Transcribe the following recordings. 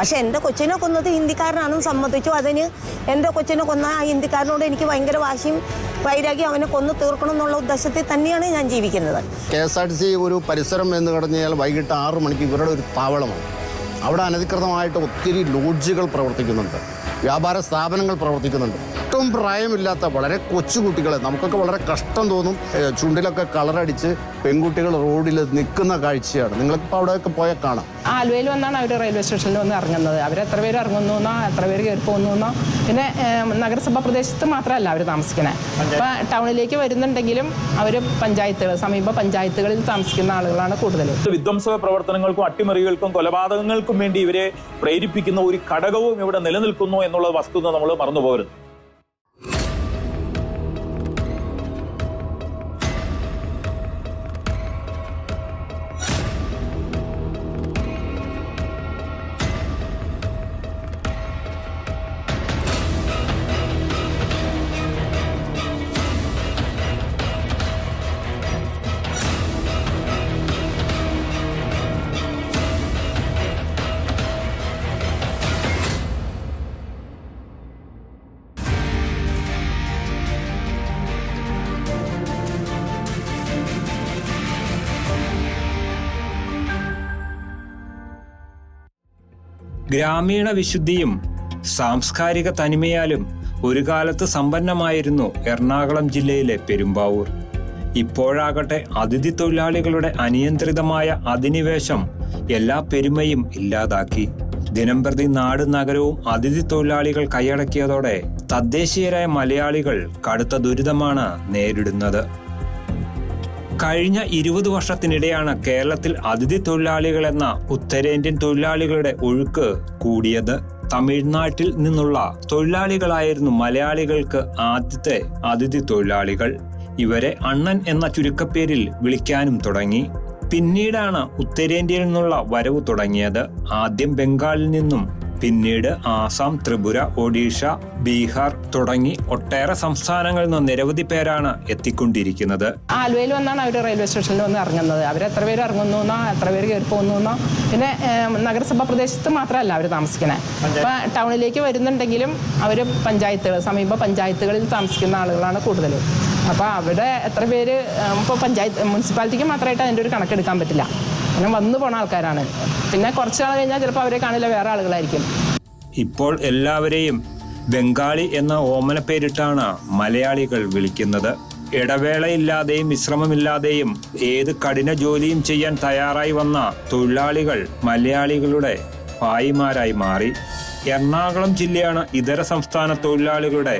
പക്ഷെ എന്റെ കൊച്ചിനെ കൊന്നത് ഹിന്ദിക്കാരനാണെന്ന് സമ്മതിച്ചു. അതിന് എന്റെ കൊച്ചിനെ കൊന്ന ആ ഹിന്ദിക്കാരനോട് എനിക്ക് ഭയങ്കര വാശിയും വൈരാഗ്യം അവനെ കൊന്നു തീർക്കണം എന്നുള്ള ഉദ്ദേശത്തിൽ തന്നെയാണ് ഞാൻ ജീവിക്കുന്നത്. K S R T C ഒരു പരിസരം എന്ന് കഴിഞ്ഞാൽ വൈകിട്ട് ആറ് മണിക്ക് ഇവരുടെ ഒരു താവളമാണ് അവിടെ അനധികൃതമായിട്ട് ഒത്തിരി ലോഡ്ജുകൾ പ്രവർത്തിക്കുന്നുണ്ട്. വ്യാപാര സ്ഥാപനങ്ങൾ പ്രവർത്തിക്കുന്നുണ്ട്. ഒട്ടും പ്രായമില്ലാത്ത വളരെ കൊച്ചുകുട്ടികളെ നമുക്കൊക്കെ വളരെ കഷ്ടം തോന്നും. ചുണ്ടിലൊക്കെ കളറടിച്ച് പെൺകുട്ടികൾ റോഡിൽ നിൽക്കുന്ന കാഴ്ചയാണ്. നിങ്ങളിപ്പോൾ അവിടെയൊക്കെ പോയാൽ കാണാം. ആലുവയിൽ വന്നാണ് അവർ റെയിൽവേ സ്റ്റേഷനിൽ വന്ന് ഇറങ്ങുന്നത്. അവർ എത്ര പേര് ഇറങ്ങുന്നു എന്നോ എത്ര പേര് കയറി പോകുന്നു എന്നോ. പിന്നെ നഗരസഭാ പ്രദേശത്ത് മാത്രമല്ല അവർ താമസിക്കണേ. ഇപ്പം ടൗണിലേക്ക് വരുന്നുണ്ടെങ്കിലും അവർ പഞ്ചായത്തുകൾ സമീപ പഞ്ചായത്തുകളിൽ താമസിക്കുന്ന ആളുകളാണ് കൂടുതൽ വിധ്വംസക പ്രവർത്തനങ്ങൾക്കും അട്ടിമറികൾക്കും കൊലപാതകങ്ങൾക്കും വേണ്ടി ഇവരെ പ്രേരിപ്പിക്കുന്ന ഒരു ഘടകവും ഇവിടെ നിലനിൽക്കുന്നു എന്നുള്ള വസ്തുത നമ്മൾ മറന്നുപോകരുത്. ഗ്രാമീണ വിശുദ്ധിയും സാംസ്കാരിക തനിമയാലും ഒരു കാലത്ത് സമ്പന്നമായിരുന്നു എറണാകുളം ജില്ലയിലെ പെരുമ്പാവൂർ. ഇപ്പോഴാകട്ടെ അതിഥി തൊഴിലാളികളുടെ അനിയന്ത്രിതമായ അധിനിവേശം എല്ലാ പെരുമയും ഇല്ലാതാക്കി. ദിനംപ്രതി നാട് നഗരവും അതിഥി തൊഴിലാളികൾ കൈയടക്കിയതോടെ തദ്ദേശീയരായ മലയാളികൾ കടുത്ത ദുരിതമാണ് നേരിടുന്നത്. കഴിഞ്ഞ ഇരുപത് വർഷത്തിനിടെയാണ് കേരളത്തിൽ അതിഥി തൊഴിലാളികൾ എന്ന ഉത്തരേന്ത്യൻ തൊഴിലാളികളുടെ ഒഴുക്ക് കൂടിയത്. തമിഴ്നാട്ടിൽ നിന്നുള്ള തൊഴിലാളികളായിരുന്നു മലയാളികൾക്ക് ആദ്യത്തെ അതിഥി തൊഴിലാളികൾ. ഇവരെ അണ്ണൻ എന്ന ചുരുക്കപ്പേരിൽ വിളിക്കാനും തുടങ്ങി. പിന്നീടാണ് ഉത്തരേന്ത്യയിൽ നിന്നുള്ള വരവ് തുടങ്ങിയത്. ആദ്യം ബംഗാളിൽ നിന്നും പിന്നീട് ആസാം ത്രിപുര ഒഡീഷ ബീഹാർ തുടങ്ങി ഒട്ടേറെ സംസ്ഥാനങ്ങളിൽ നിന്ന് നിരവധി പേരാണ് എത്തിക്കൊണ്ടിരിക്കുന്നത്. ആലുവയിൽ വന്നാണ് അവർ റെയിൽവേ സ്റ്റേഷനിൽ വന്ന് ഇറങ്ങുന്നത്. അവർ എത്ര പേര് ഇറങ്ങുന്നു എന്നോ എത്ര പേര് കയറി പോകുന്നു എന്നോ. പിന്നെ നഗരസഭാ പ്രദേശത്ത് മാത്രമല്ല അവർ താമസിക്കുന്നത് അപ്പൊ ടൗണിലേക്ക് വരുന്നുണ്ടെങ്കിലും അവർ പഞ്ചായത്തുകൾ സമീപ പഞ്ചായത്തുകളിൽ താമസിക്കുന്ന ആളുകളാണ് കൂടുതൽ അപ്പോൾ അവിടെ എത്ര പേര് ഇപ്പോൾ പഞ്ചായത്ത് മുനിസിപ്പാലിറ്റിക്ക് മാത്രമായിട്ട് അതിന്റെ ഒരു കണക്കെടുക്കാൻ പറ്റില്ല. അങ്ങനെ വന്നു പോണ ആൾക്കാരാണ്. പിന്നെ കുറച്ച് നാൾ കഴിഞ്ഞാൽ ചിലപ്പോൾ അവരെ കാണില്ല വേറെ ആളുകളായിരിക്കും. ഇപ്പോൾ എല്ലാവരെയും ബംഗാളി എന്ന ഓമന പേരിട്ടാണ് മലയാളികൾ വിളിക്കുന്നത്. ഇടവേളയില്ലാതെയും വിശ്രമമില്ലാതെയും ഏത് കഠിന ജോലിയും ചെയ്യാൻ തയ്യാറായി വന്ന തൊഴിലാളികൾ മലയാളികളുടെ ഭായിമാരായി മാറി. എറണാകുളം ജില്ലയാണ് ഇതര സംസ്ഥാന തൊഴിലാളികളുടെ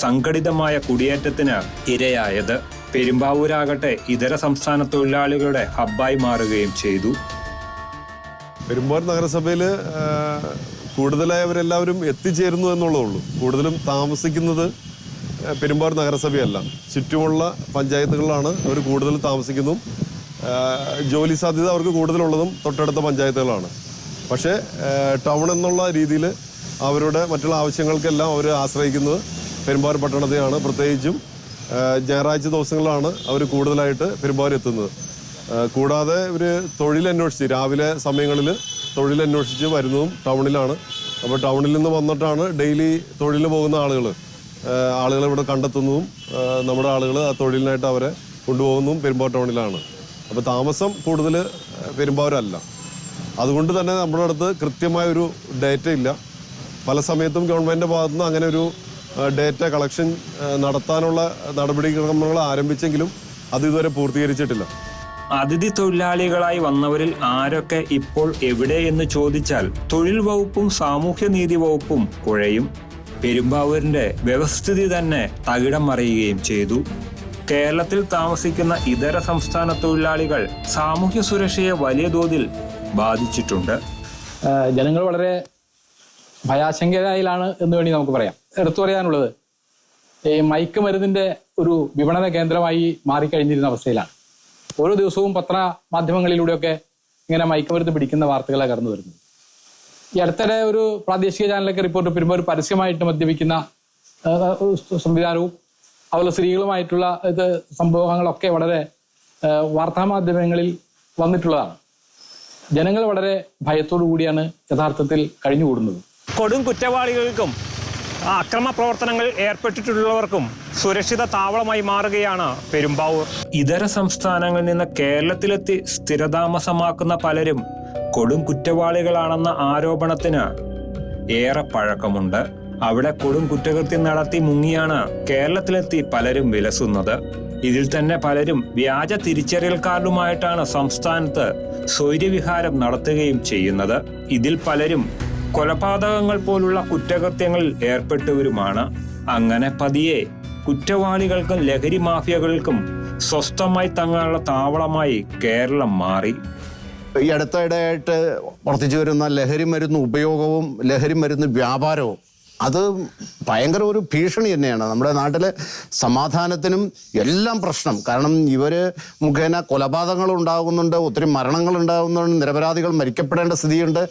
സംഘടിതമായ കുടിയേറ്റത്തിന് ഇരയായത്. പെരുമ്പാവൂരാകട്ടെ ഇതര സംസ്ഥാന തൊഴിലാളികളുടെ ഹബ്ബായി മാറുകയും ചെയ്തു. പെരുമ്പാവൂർ നഗരസഭയിൽ കൂടുതലായി അവരെല്ലാവരും എത്തിച്ചേരുന്നു എന്നുള്ളതേ ഉള്ളൂ. കൂടുതലും താമസിക്കുന്നത് പെരുമ്പാവൂർ നഗരസഭയല്ല. ചുറ്റുമുള്ള പഞ്ചായത്തുകളിലാണ് അവർ കൂടുതൽ താമസിക്കുന്നതും ജോലി സാധ്യത അവർക്ക് കൂടുതലുള്ളതും തൊട്ടടുത്ത പഞ്ചായത്തുകളാണ്. പക്ഷേ ടൗൺ എന്നുള്ള രീതിയിൽ അവരുടെ മറ്റുള്ള ആവശ്യങ്ങൾക്കെല്ലാം അവർ ആശ്രയിക്കുന്നത് പെരുമ്പാവൂർ പട്ടണത്തെയാണ്. പ്രത്യേകിച്ചും ഞായറാഴ്ച ദിവസങ്ങളിലാണ് അവർ കൂടുതലായിട്ട് പെരുമ്പാവൂർ എത്തുന്നത്. കൂടാതെ ഇവർ തൊഴിലന്വേഷിച്ച് രാവിലെ സമയങ്ങളിൽ തൊഴിലന്വേഷിച്ച് വരുന്നതും ടൗണിലാണ്. അപ്പോൾ ടൗണിൽ നിന്ന് വന്നിട്ടാണ് ഡെയിലി തൊഴിലിന് പോകുന്ന ആളുകൾ ആളുകളെ ഇവിടെ കണ്ടെത്തുന്നതും നമ്മുടെ ആളുകൾ ആ തൊഴിലിനായിട്ട് അവരെ കൊണ്ടുപോകുന്നതും പെരുമ്പാവൂർ ടൗണിലാണ്. അപ്പോൾ താമസം കൂടുതൽ പെരുമ്പാവൂരല്ല അതുകൊണ്ട് തന്നെ നമ്മുടെ അടുത്ത് കൃത്യമായൊരു ഡേറ്റ ഇല്ല. പല സമയത്തും ഗവൺമെന്റിന്റെ ഭാഗത്തുനിന്ന് അങ്ങനെ ഒരു ഡേറ്റ കളക്ഷൻ നടത്താനുള്ള നടപടിക്രമങ്ങൾ ആരംഭിച്ചെങ്കിലും അത് ഇതുവരെ പൂർത്തീകരിച്ചിട്ടില്ല. അതിഥി തൊഴിലാളികളായി വന്നവരിൽ ആരൊക്കെ ഇപ്പോൾ എവിടെ എന്ന് ചോദിച്ചാൽ തൊഴിൽ വകുപ്പും സാമൂഹ്യനീതി വകുപ്പും കുഴയും പെരുമ്പാവൂരിന്റെ വ്യവസ്ഥിതി തന്നെ തകിടം മറിയുകയും ചെയ്തു. കേരളത്തിൽ താമസിക്കുന്ന ഇതര സംസ്ഥാന തൊഴിലാളികൾ സാമൂഹ്യ സുരക്ഷയെ വലിയ തോതിൽ ബാധിച്ചിട്ടുണ്ട്. ജനങ്ങൾ വളരെ ഭയാശങ്കരായിലാണ് എന്ന് വേണ്ടി നമുക്ക് പറയാം. എടുത്തു പറയാനുള്ളത്. ഈ മയക്കുമരുന്നിന്റെ ഒരു വിപണന കേന്ദ്രമായി മാറിക്കഴിഞ്ഞിരുന്ന അവസ്ഥയിലാണ്. ഓരോ ദിവസവും പത്ര മാധ്യമങ്ങളിലൂടെയൊക്കെ ഇങ്ങനെ മയക്കുമരുന്ന് പിടിക്കുന്ന വാർത്തകളാണ് കടന്നു വരുന്നത്. ഈ അടുത്തിടെ ഒരു പ്രാദേശിക ചാനലൊക്കെ റിപ്പോർട്ട് വരുമ്പോൾ ഒരു പരസ്യമായിട്ട് മദ്യപിക്കുന്ന സംവിധാനവും അതുപോലെ സ്ത്രീകളുമായിട്ടുള്ള ഇത് സംഭവങ്ങളൊക്കെ വളരെ വാർത്താ വാർത്താമാധ്യമങ്ങളിൽ വന്നിട്ടുള്ളതാണ്. ജനങ്ങൾ വളരെ ഭയത്തോടു കൂടിയാണ് യഥാർത്ഥത്തിൽ കഴിഞ്ഞുകൂടുന്നത്. കൊടും കുറ്റവാളികൾക്കും അക്രമ പ്രവർത്തനങ്ങൾ ഏർപ്പെട്ടിട്ടുള്ളവർക്കും സുരക്ഷിത താവളമായി മാറുകയാണ് പെരുമ്പാവൂർ. ഇതര സംസ്ഥാനങ്ങളിൽ നിന്ന് കേരളത്തിലെത്തി സ്ഥിരതാമസമാക്കുന്ന പലരും കൊടും കുറ്റവാളികളാണെന്ന ആരോപണത്തിന് ഏറെ പഴക്കമുണ്ട്. അവിടെ കൊടും കുറ്റകൃത്യം നടത്തി മുങ്ങിയാണ് കേരളത്തിലെത്തി പലരും വിലസുന്നത്. ഇതിൽ തന്നെ പലരും വ്യാജ തിരിച്ചറിയൽ കാർഡുമായിട്ടാണ് സംസ്ഥാനത്ത് സ്വൈര്യവിഹാരം നടത്തുകയും ചെയ്യുന്നത്. ഇതിൽ പലരും കൊലപാതകങ്ങൾ പോലുള്ള കുറ്റകൃത്യങ്ങളിൽ ഏർപ്പെട്ടവരുമാണ് അങ്ങനെ പതിയെ കുറ്റവാളികൾക്കും ലഹരി മാഫിയകൾക്കും സ്വസ്ഥമായി തങ്ങാനുള്ള താവളമായി കേരളം മാറി. ഈ അടുത്തിടെയായിട്ട് വർദ്ധിച്ചു വരുന്ന ലഹരി മരുന്ന് ഉപയോഗവും ലഹരി മരുന്ന് വ്യാപാരവും അത് ഭയങ്കര ഒരു ഭീഷണി തന്നെയാണ്. നമ്മുടെ നാട്ടിലെ സമാധാനത്തിനും എല്ലാം പ്രശ്നം. കാരണം ഇവർ മുഖേന കൊലപാതകങ്ങൾ ഉണ്ടാകുന്നുണ്ട് ഒത്തിരി മരണങ്ങൾ ഉണ്ടാകുന്നുണ്ട് നിരപരാധികൾ മരിക്കപ്പെടേണ്ട സ്ഥിതിയുണ്ട്.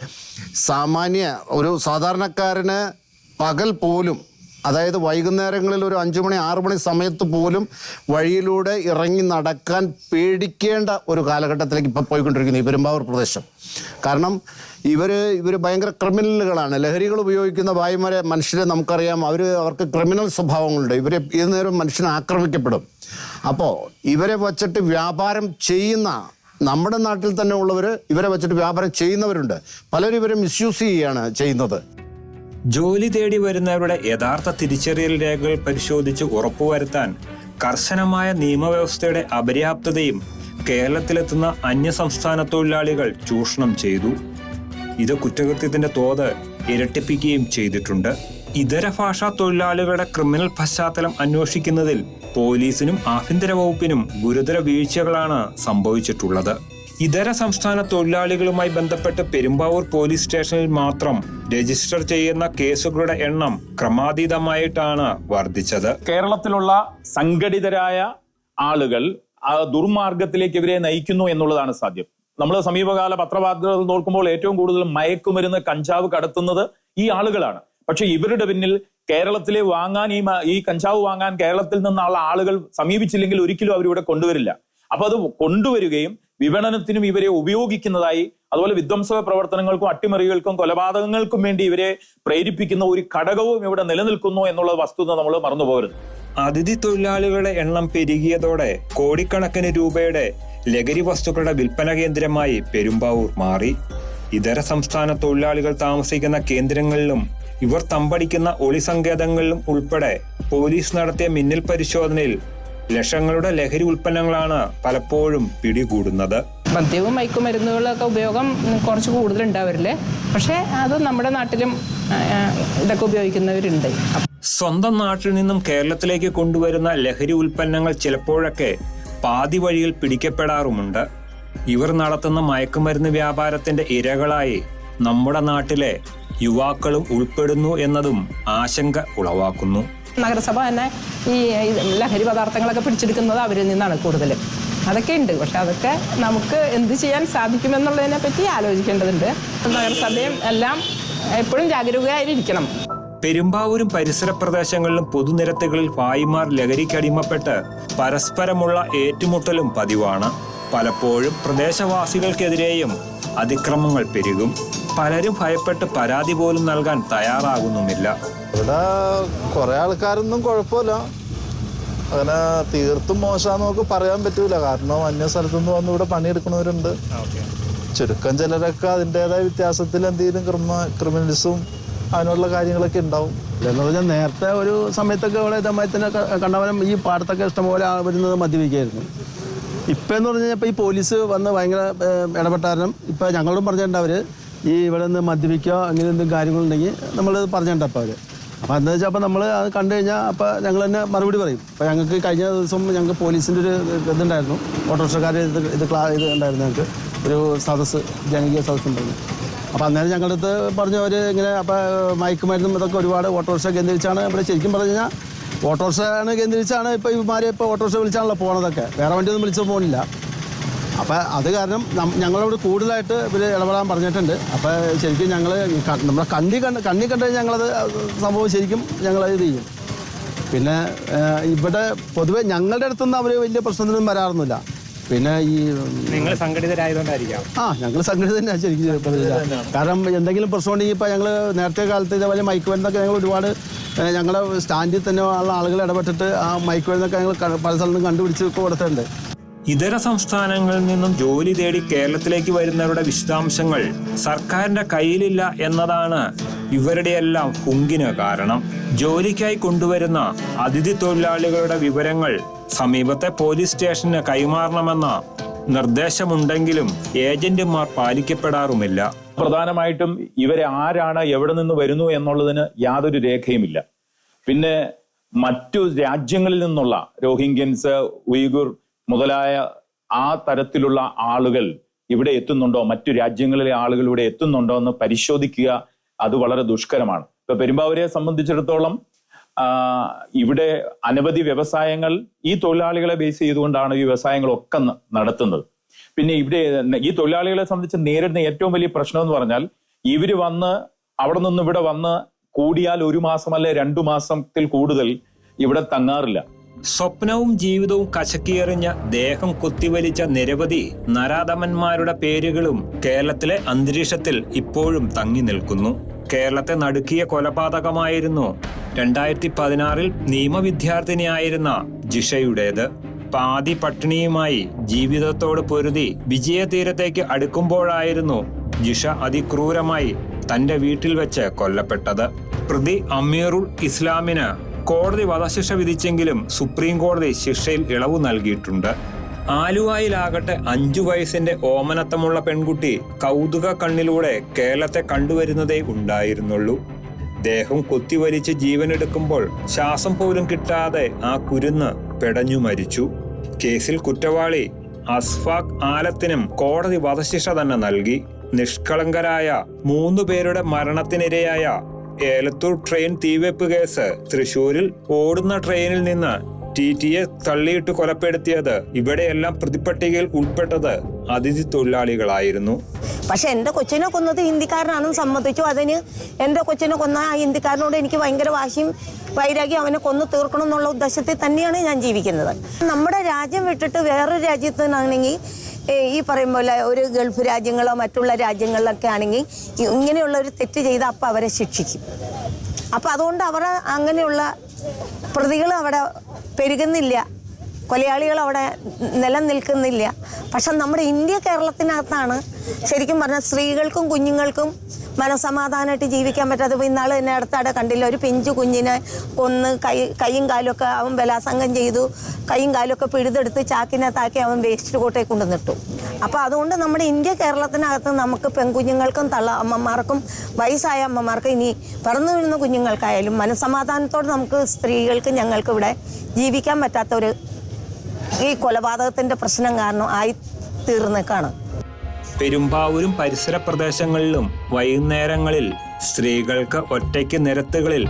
സാമാന്യ ഒരു സാധാരണക്കാരന് പകൽ പോലും അതായത് വൈകുന്നേരങ്ങളിൽ ഒരു അഞ്ചു മണി ആറു മണി സമയത്ത് പോലും വഴിയിലൂടെ ഇറങ്ങി നടക്കാൻ പേടിക്കേണ്ട ഒരു കാലഘട്ടത്തിലേക്ക് ഇപ്പോൾ പോയിക്കൊണ്ടിരിക്കുന്നു ഈ പെരുമ്പാവൂർ പ്രദേശം. കാരണം ഇവർ ഇവർ ഭയങ്കര ക്രിമിനലുകളാണ്. ലഹരികൾ ഉപയോഗിക്കുന്ന ഭായിമാരെ മനുഷ്യരെ നമുക്കറിയാം. അവർ അവർക്ക് ക്രിമിനൽ സ്വഭാവങ്ങളുണ്ട്. ഇവരെ ഏത് നേരം മനുഷ്യനെ ആക്രമിക്കപ്പെടും. അപ്പോൾ ഇവരെ വച്ചിട്ട് വ്യാപാരം ചെയ്യുന്ന നമ്മുടെ നാട്ടിൽ തന്നെ ഉള്ളവർ ഇവരെ വെച്ചിട്ട് വ്യാപാരം ചെയ്യുന്നവരുണ്ട്. പലരും ഇവരെ മിസ്യൂസ് ചെയ്യുകയാണ് ചെയ്യുന്നത്. ജോലി തേടി വരുന്നവരുടെ യഥാർത്ഥ തിരിച്ചറിയൽ രേഖകൾ പരിശോധിച്ച് ഉറപ്പുവരുത്താൻ കർശനമായ നിയമവ്യവസ്ഥയുടെ അപര്യാപ്തതയും കേരളത്തിലെത്തുന്ന അന്യസംസ്ഥാന തൊഴിലാളികൾ ചൂഷണം ചെയ്തു. ഇത് കുറ്റകൃത്യത്തിന്റെ തോത് ഇരട്ടിപ്പിക്കുകയും ചെയ്തിട്ടുണ്ട്. ഇതര ഭാഷാ തൊഴിലാളികളുടെ ക്രിമിനൽ പശ്ചാത്തലം അന്വേഷിക്കുന്നതിൽ പോലീസിനും ആഭ്യന്തര വകുപ്പിനും ഗുരുതര വീഴ്ചകളാണ് സംഭവിച്ചിട്ടുള്ളത്. ഇതര സംസ്ഥാന തൊഴിലാളികളുമായി ബന്ധപ്പെട്ട് പെരുമ്പാവൂർ പോലീസ് സ്റ്റേഷനിൽ മാത്രം രജിസ്റ്റർ ചെയ്യുന്ന കേസുകളുടെ എണ്ണം ക്രമാതീതമായിട്ടാണ് വർദ്ധിച്ചത്. കേരളത്തിലുള്ള സംഘടിതരായ ആളുകൾ ആ ദുർമാർഗത്തിലേക്ക് ഇവരെ നയിക്കുന്നു എന്നുള്ളതാണ് സാധ്യം. നമ്മൾ സമീപകാല പത്രവാർത്തകൾ നോക്കുമ്പോൾ ഏറ്റവും കൂടുതൽ മയക്കുമരുന്ന് കഞ്ചാവ് കടത്തുന്നത് ഈ ആളുകളാണ്. പക്ഷെ ഇവരുടെ പിന്നിൽ കേരളത്തിലെ വാങ്ങാൻ ഈ ഈ കഞ്ചാവ് വാങ്ങാൻ കേരളത്തിൽ നിന്നുള്ള ആളുകൾ സമീപിച്ചില്ലെങ്കിൽ ഒരിക്കലും അവരിവിടെ കൊണ്ടുവരില്ല. അപ്പൊ അത് കൊണ്ടുവരികയും വിപണനത്തിനും ഇവരെ ഉപയോഗിക്കുന്നതായി അതുപോലെ വിധ്വംസക പ്രവർത്തനങ്ങൾക്കും അട്ടിമറികൾക്കും കൊലപാതകങ്ങൾക്കും വേണ്ടി ഇവരെ പ്രേരിപ്പിക്കുന്ന ഒരു ഘടകവും ഇവിടെ നിലനിൽക്കുന്നു എന്നുള്ള വസ്തുത നമ്മൾ മറന്നുപോകരുത്. അതിഥി തൊഴിലാളികളുടെ എണ്ണം പെരുകിയതോടെ കോടിക്കണക്കിന് രൂപയുടെ ലഹരി വസ്തുക്കളുടെ വിൽപ്പന കേന്ദ്രമായി പെരുമ്പാവൂർ മാറി. ഇതര സംസ്ഥാന തൊഴിലാളികൾ താമസിക്കുന്ന കേന്ദ്രങ്ങളിലും ഇവർ തമ്പടിക്കുന്ന ഒളി സങ്കേതങ്ങളിലും ഉൾപ്പെടെ പോലീസ് നടത്തിയ മിന്നൽ പരിശോധനയിൽ ലക്ഷങ്ങളുടെ ലഹരി ഉൽപ്പന്നങ്ങളാണ് പലപ്പോഴും പിടികൂടുന്നത്. മദ്യവും മയക്കുമരുന്നുകളൊക്കെ ഉപയോഗം കുറച്ച് കൂടുതലുണ്ട് പക്ഷേ അത് നമ്മുടെ നാട്ടിലും ഇതൊക്കെ ഉപയോഗിക്കുന്നവരുണ്ട്. സ്വന്തം നാട്ടിൽ നിന്നും കേരളത്തിലേക്ക് കൊണ്ടുവരുന്ന ലഹരി ഉൽപ്പന്നങ്ങൾ ചിലപ്പോഴൊക്കെ പാതി വഴിയിൽ പിടിക്കപ്പെടാറുമുണ്ട്. ഇവർ നടത്തുന്ന മയക്കുമരുന്ന് വ്യാപാരത്തിന്റെ ഇരകളായി നമ്മുടെ നാട്ടിലെ യുവാക്കളും ഉൾപ്പെടുന്നു എന്നതും ആശങ്ക ഉളവാക്കുന്നു. നഗരസഭ തന്നെ ഈ ലഹരി പദാർത്ഥങ്ങളൊക്കെ പിടിച്ചെടുക്കുന്നത് അവരിൽ നിന്നാണ് കൂടുതലും. അതൊക്കെ ഉണ്ട്. പക്ഷെ അതൊക്കെ നമുക്ക് എന്ത് ചെയ്യാൻ സാധിക്കുമെന്നുള്ളതിനെ പറ്റി ആലോചിക്കേണ്ടതുണ്ട്. നഗരസഭയും എല്ലാം എപ്പോഴും ജാഗരൂകരായിരിക്കണം. പെരുമ്പാവൂരും പരിസര പ്രദേശങ്ങളിലും പൊതുനിരത്തുകളിൽ ഭായിമാർ ലഹരിക്കടിമപ്പെട്ട് പരസ്പരമുള്ള ഏറ്റുമുട്ടലും പതിവാണ്. പലപ്പോഴും പ്രദേശവാസികൾക്കെതിരെയും അതിക്രമങ്ങൾ പെരുകും. പലരും ഭയപ്പെട്ട് പരാതി പോലും നൽകാൻ തയ്യാറാകുന്നുമില്ല. ഇവിടെ കുറേ ആൾക്കാരൊന്നും കുഴപ്പമില്ല. അങ്ങനെ തീർത്തും മോശമാണെന്ന് നമുക്ക് പറയാൻ പറ്റൂല. കാരണം അന്യ സ്ഥലത്തുനിന്ന് വന്ന് ഇവിടെ പണിയെടുക്കുന്നവരുണ്ട്. ചുരുക്കം ചിലരൊക്കെ അതിന്റെതായ വ്യത്യാസത്തിൽ എന്തെങ്കിലും ക്രിമ ക്രിമിനൽസും അതിനുള്ള കാര്യങ്ങളൊക്കെ ഉണ്ടാവും. എന്ന് പറഞ്ഞാൽ നേരത്തെ ഒരു സമയത്തൊക്കെ ഇവിടെ ഇതേമാതിരി കണ്ടവനം ഈ പാടത്തൊക്കെ ഇഷ്ടംപോലെ ആൾ വരുന്നത് മദ്യപിക്കായിരുന്നു. ഇപ്പം എന്ന് പറഞ്ഞു കഴിഞ്ഞാൽ ഈ പോലീസ് വന്ന് ഭയങ്കര ഇടപെട്ട കാരണം ഇപ്പം ഞങ്ങളോടും പറഞ്ഞിട്ടുണ്ട് അവർ ഈ ഇവിടെ നിന്ന് മദ്യപിക്കുക അങ്ങനെ എന്തെങ്കിലും കാര്യങ്ങളുണ്ടെങ്കിൽ നമ്മൾ പറഞ്ഞിട്ടുണ്ട് അപ്പോൾ അവർ അപ്പോൾ എന്താ വെച്ചാൽ അപ്പോൾ നമ്മൾ അത് കണ്ടു കഴിഞ്ഞാൽ അപ്പോൾ ഞങ്ങൾ തന്നെ മറുപടി പറയും. അപ്പോൾ ഞങ്ങൾക്ക് കഴിഞ്ഞ ദിവസം ഞങ്ങൾക്ക് പോലീസിന്റെ ഒരു ഇതുണ്ടായിരുന്നു. ഓട്ടോറിക്ഷക്കാർ ഇത് ഇത് ക്ലാ ഇത് ഉണ്ടായിരുന്നു ഞങ്ങൾക്ക് ഒരു സദസ്സ് ജനകീയ സദസ്സ് ഉണ്ടായിരുന്നു. അപ്പോൾ അന്നേരം ഞങ്ങളുടെ അടുത്ത് പറഞ്ഞു അവർ ഇങ്ങനെ അപ്പോൾ മയക്കുമരുന്നും ഇതൊക്കെ ഒരുപാട് ഓട്ടോറിക്ഷ കേന്ദ്രീകരിച്ചാണ് ഇവിടെ ശരിക്കും പറഞ്ഞു കഴിഞ്ഞാൽ ഓട്ടോറിക്ഷയാണ് കേന്ദ്രീകരിച്ചാണ് ഇപ്പോൾ ഇവന്മാരെ ഇപ്പോൾ ഓട്ടോറിക്ഷ വിളിച്ചാണല്ലോ പോണതൊക്കെ. വേറെ വണ്ടിയൊന്നും വിളിച്ചു പോകുന്നില്ല അപ്പോൾ അത് കാരണം ഞങ്ങളോട് കൂടുതലായിട്ട് ഇവർ ഇടപെടാൻ പറഞ്ഞിട്ടുണ്ട്. അപ്പോൾ ശരിക്കും ഞങ്ങൾ നമ്മുടെ കണ്ണി കണ്ട് കണ്ണി കണ്ടു കഴിഞ്ഞാൽ ഞങ്ങളത് സംഭവം ശരിക്കും ഞങ്ങളത് ഇത് ചെയ്യും. പിന്നെ ഇവിടെ പൊതുവെ ഞങ്ങളുടെ അടുത്തൊന്നും അവർ വലിയ പ്രശ്നത്തിനൊന്നും വരാറൊന്നുമില്ല. പിന്നെ ഈ നിങ്ങൾ സംഘടിതരായതുകൊണ്ടായിരിക്കാം. ആ ഞങ്ങൾ സംഘടിത തന്നെയാണ് ശരിക്കും കാരണം എന്തെങ്കിലും പ്രശ്നം ഉണ്ടെങ്കിൽ ഇപ്പോൾ ഞങ്ങൾ നേരത്തെ കാലത്ത് ഇതേപോലെ മൈക്ക് മരുന്നൊക്കെ ഞങ്ങൾ ഒരുപാട് ഞങ്ങളുടെ സ്റ്റാൻഡിൽ തന്നെ ഉള്ള ആളുകൾ ഇടപെട്ടിട്ട് ആ മൈക്ക് മരുന്നൊക്കെ ഞങ്ങൾ പല സ്ഥലത്തും കണ്ടുപിടിച്ച് കൊടുത്തിട്ടുണ്ട്. ഇതര സംസ്ഥാനങ്ങളിൽ നിന്നും ജോലി തേടി കേരളത്തിലേക്ക് വരുന്നവരുടെ വിശദാംശങ്ങൾ സർക്കാരിന്റെ കയ്യിലില്ല എന്നതാണ് ഇവരുടെയെല്ലാം ഹുങ്കിന് കാരണം. ജോലിക്കായി കൊണ്ടുവരുന്ന അതിഥി തൊഴിലാളികളുടെ വിവരങ്ങൾ സമീപത്തെ പോലീസ് സ്റ്റേഷന് കൈമാറണമെന്ന നിർദ്ദേശമുണ്ടെങ്കിലും ഏജന്റുമാർ പാലിക്കപ്പെടാറുമില്ല. പ്രധാനമായിട്ടും ഇവരെ ആരാണ് എവിടെ നിന്ന് വരുന്നു എന്നുള്ളതിന് യാതൊരു രേഖയുമില്ല. പിന്നെ മറ്റു രാജ്യങ്ങളിൽ നിന്നുള്ള രോഹിംഗ്യൻസ് ഉയ്ഗുർ മുതലായ ആ തരത്തിലുള്ള ആളുകൾ ഇവിടെ എത്തുന്നുണ്ടോ? മറ്റു രാജ്യങ്ങളിലെ ആളുകൾ ഇവിടെ എത്തുന്നുണ്ടോ എന്ന് പരിശോധിക്കുക അത് വളരെ ദുഷ്കരമാണ്. ഇപ്പൊ പെരുമ്പാവൂരെ സംബന്ധിച്ചിടത്തോളം ഇവിടെ അനവധി വ്യവസായങ്ങൾ ഈ തൊഴിലാളികളെ ബേസ് ചെയ്തുകൊണ്ടാണ് ഈ വ്യവസായങ്ങളൊക്കെ നടത്തുന്നത്. പിന്നെ ഇവിടെ ഈ തൊഴിലാളികളെ സംബന്ധിച്ച് നേരിടുന്ന ഏറ്റവും വലിയ പ്രശ്നം എന്ന് പറഞ്ഞാൽ ഇവർ വന്ന് അവിടെ നിന്ന് ഇവിടെ വന്ന് കൂടിയാൽ ഒരു മാസം അല്ലെ രണ്ടു മാസത്തിൽ കൂടുതൽ ഇവിടെ തങ്ങാറില്ല. സ്വപ്നവും ജീവിതവും കശക്കിയെറിഞ്ഞ ദേഹം കൊത്തിവലിച്ച നിരവധി നരാധമന്മാരുടെ പേരുകളും കേരളത്തിലെ അന്തരീക്ഷത്തിൽ ഇപ്പോഴും തങ്ങി നിൽക്കുന്നു. കേരളത്തെ നടുക്കിയ കൊലപാതകമായിരുന്നു രണ്ടായിരത്തി പതിനാറിൽ നിയമവിദ്യാർത്ഥിനിയായിരുന്ന ജിഷയുടേത്. പാതി പട്ടിണിയുമായി ജീവിതത്തോട് പൊരുതി വിജയതീരത്തേക്ക് അടുക്കുമ്പോഴായിരുന്നു ജിഷ അതിക്രൂരമായി തന്റെ വീട്ടിൽ വെച്ച് കൊല്ലപ്പെട്ടത്. പ്രതി അമീറുൽ ഇസ്ലാമിന് കോടതി വധശിക്ഷ വിധിച്ചെങ്കിലും സുപ്രീം കോടതി ശിക്ഷയിൽ ഇളവ് നൽകിയിട്ടുണ്ട്. ആലുവായിലാകട്ടെ അഞ്ചു വയസ്സിന്റെ ഓമനത്തമുള്ള പെൺകുട്ടി കൗതുക കണ്ണിലൂടെ കേരളത്തെ കണ്ടുവരുന്നതേ ഉണ്ടായിരുന്നുള്ളൂ. ദേഹം കൊത്തിവലിച്ച് ജീവനെടുക്കുമ്പോൾ ശ്വാസം പോലും കിട്ടാതെ ആ കുരുന്ന് പെടഞ്ഞു മരിച്ചു. കേസിൽ കുറ്റവാളി അസ്ഫാഖ് ആലത്തിനും കോടതി വധശിക്ഷ തന്നെ നൽകി. നിഷ്കളങ്കരായ മൂന്നു പേരുടെ മരണത്തിനിരയായ ഏലത്തൂർ ട്രെയിൻ തീവെപ്പ് കേസ്. തൃശൂരിൽ ഓടുന്ന ട്രെയിനിൽ നിന്ന് ടി ടി എ തള്ളിയിട്ട് കൊലപ്പെടുത്തിയത്. ഇവിടെയെല്ലാം പ്രതിപട്ടികയിൽ ഉൾപ്പെട്ടത് അതിഥി തൊഴിലാളികളായിരുന്നു. പക്ഷെ എന്റെ കൊച്ചിനെ കൊന്നത് ഹിന്ദിക്കാരനാണെന്ന് സമ്മതിച്ചു. അതിന് എന്റെ കൊച്ചിനെ കൊന്ന ആ ഹിന്ദിക്കാരനോട് എനിക്ക് ഭയങ്കര വാശിയും വൈരാഗ്യം അവനെ കൊന്നു തീർക്കണം എന്നുള്ള ഉദ്ദേശത്തിൽ തന്നെയാണ് ഞാൻ ജീവിക്കുന്നത്. നമ്മുടെ രാജ്യം വിട്ടിട്ട് വേറൊരു രാജ്യത്ത് നിന്നാണെങ്കിൽ ഈ പറയും പോലെ ഒരു ഗൾഫ് രാജ്യങ്ങളോ മറ്റുള്ള രാജ്യങ്ങളിലൊക്കെ ആണെങ്കിൽ ഇങ്ങനെയുള്ള ഒരു തെറ്റ് ചെയ്ത് അപ്പം അവരെ ശിക്ഷിക്കും. അപ്പം അതുകൊണ്ട് അവർ അങ്ങനെയുള്ള പ്രതികൾ അവിടെ പെരുകുന്നില്ല. കൊലയാളികൾ അവിടെ നിലനിൽക്കുന്നില്ല. പക്ഷെ നമ്മുടെ ഇന്ത്യ കേരളത്തിനകത്താണ് ശരിക്കും പറഞ്ഞാൽ സ്ത്രീകൾക്കും കുഞ്ഞുങ്ങൾക്കും മനസമാധാനമായിട്ട് ജീവിക്കാൻ പറ്റാതെ ഇന്നാൾ എന്നെ അടുത്തവിടെ കണ്ടില്ല ഒരു പിഞ്ചു കുഞ്ഞിനെ കൊന്ന് കൈ കൈയും കാലുമൊക്കെ അവൻ ബലാസംഗം ചെയ്തു. കൈയും കാലുമൊക്കെ പിഴുതെടുത്ത് താക്കി അവൻ വേസ്റ്റ് കൂട്ടയിൽ കൊണ്ടുവന്നിട്ടു. അപ്പോൾ അതുകൊണ്ട് നമ്മുടെ ഇന്ത്യ കേരളത്തിനകത്ത് നമുക്ക് പെൺകുഞ്ഞുങ്ങൾക്കും തള്ള അമ്മമാർക്കും വയസ്സായ അമ്മമാർക്കും ഇനി പറന്നു വീഴുന്ന കുഞ്ഞുങ്ങൾക്കായാലും മനസമാധാനത്തോടെ നമുക്ക് സ്ത്രീകൾക്ക് ഞങ്ങൾക്ക് ഇവിടെ ജീവിക്കാൻ പറ്റാത്തൊരു ഈ കൊലപാതകത്തിന്റെ പ്രശ്നം കാരണം ആയി തീർന്നേക്കാണ് പെരുമ്പാവൂരും പരിസര പ്രദേശങ്ങളിലും വൈകുന്നേരങ്ങളിൽ സ്ത്രീകൾക്ക് ഒറ്റയ്ക്ക് നിരത്തുകളിൽ